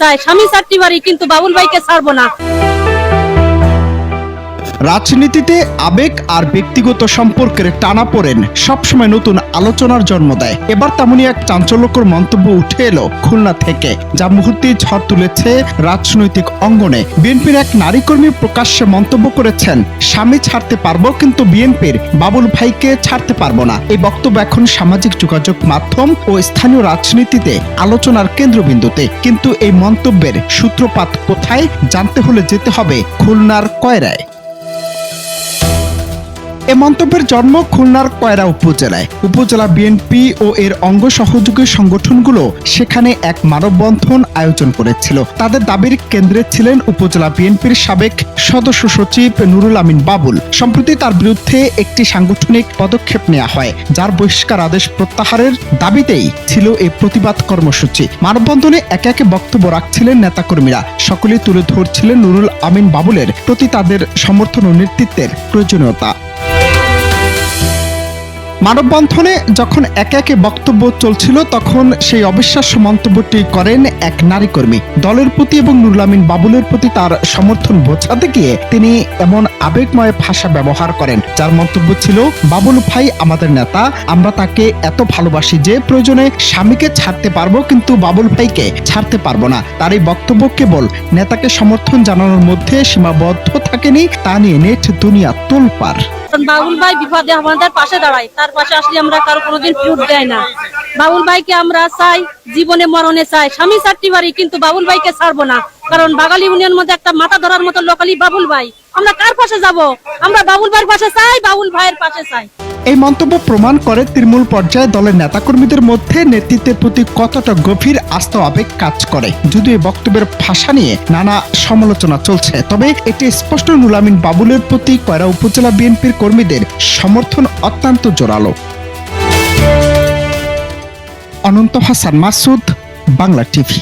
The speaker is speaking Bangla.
চাই। স্বামী চারটি বাড়ি কিন্তু বাবুল ভাইকে ছাড়বো না। রাজনীতিতে আবেগ আর ব্যক্তিগত সম্পর্কের টানা পড়েন, সবসময় নতুন আলোচনার জন্ম দেয়। এবার তেমনই এক চাঞ্চল্যকর মন্তব্য উঠে এলো খুলনা থেকে, যা মুহূর্তে ঝড় তুলেছে রাজনৈতিক অঙ্গনে। বিএনপির এক নারী কর্মী প্রকাশ্যে মন্তব্য করেছেন, স্বামী ছাড়তে পারব, কিন্তু বিএনপির বাবুল ভাইকে ছাড়তে পারব না। এই বক্তব্য এখন সামাজিক যোগাযোগ মাধ্যম ও স্থানীয় রাজনীতিতে আলোচনার কেন্দ্রবিন্দুতে। কিন্তু এই মন্তব্যের সূত্রপাত কোথায়, জানতে হলে যেতে হবে খুলনার কয়রায়। এ মন্তব্যের জন্ম খুলনার কয়রা উপজেলায়। উপজেলা বিএনপি ও এর অঙ্গ সহযোগী সংগঠনগুলো সেখানে এক মানববন্ধন আয়োজন করেছিল। তাদের দাবির কেন্দ্রে ছিলেন উপজেলা বিএনপির সাবেক সদস্য সচিব নুরুল আমিন বাবুল। সম্প্রতি তার বিরুদ্ধে একটি সাংগঠনিক পদক্ষেপ নেওয়া হয়, যার বহিষ্কার আদেশ প্রত্যাহারের দাবিতেই ছিল এই প্রতিবাদ কর্মসূচি। মানববন্ধনে একে একে বক্তব্য রাখছিলেন নেতাকর্মীরা। সকলে তুলে ধরছিলেন নুরুল আমিন বাবুলের প্রতি তাদের সমর্থন ও নেতৃত্বের প্রয়োজনীয়তা। মানববন্ধনে যখন একে একে বক্তব্য চলছিল, তখন সেই অবিশ্বাস্য মন্তব্যটি করেন এক নারী কর্মী দলের প্রতি এবং নুরুলামিন বাবুলের প্রতি তার সমর্থন বোঝাতে গিয়ে তিনি এমন আবেগময় ভাষা ব্যবহার করেন। যার মন্তব্য ছিল, বাবুল ভাই আমাদের নেতা, আমরা তাকে এত ভালোবাসি যে প্রয়োজনে স্বামীকে ছাড়তে পারব, কিন্তু বাবুল ভাইকে ছাড়তে পারব না। তার এই বক্তব্য কেবল নেতাকে সমর্থন জানানোর মধ্যে সীমাবদ্ধ থাকেনি, তা নিয়ে নেট দুনিয়া তোলপাড়। বাবুল ভাই বিপদে আমাদের পাশে দাঁড়ায়। তার পাশে আসলে আমরা কারও কোনোদিন ফুট দেয় না। বাবুল ভাইকে আমরা চাই, জীবনে মরণে চাই। স্বামী চারটি বাড়ি, কিন্তু বাবুল ভাইকে ছাড়বো না। কারণ বাঙালি ইউনিয়ন মধ্যে একটা মাথা ধরার মতো লোকালি বাবুল ভাই। আমরা কার পাশে যাব? আমরা বাবুল ভাইয়ের পাশে চাই বাবুল ভাইয়ের পাশে চাই। এই মন্তব্য প্রমাণ করে তৃণমূল পর্যায়ে দলের নেতাকর্মীদের মধ্যে নেতৃত্বের প্রতি কতটা গভীর আস্থা আবেগ কাজ করে। যদিও এই বক্তব্যের ভাষা নিয়ে নানা সমালোচনা চলছে, তবে এটি স্পষ্ট নুলামিন বাবুলের প্রতি কয়রা উপজেলা বিএনপির কর্মীদের সমর্থন অত্যন্ত জোরালো। অনন্ত হাসান মাসুদ, বাংলা টিভি।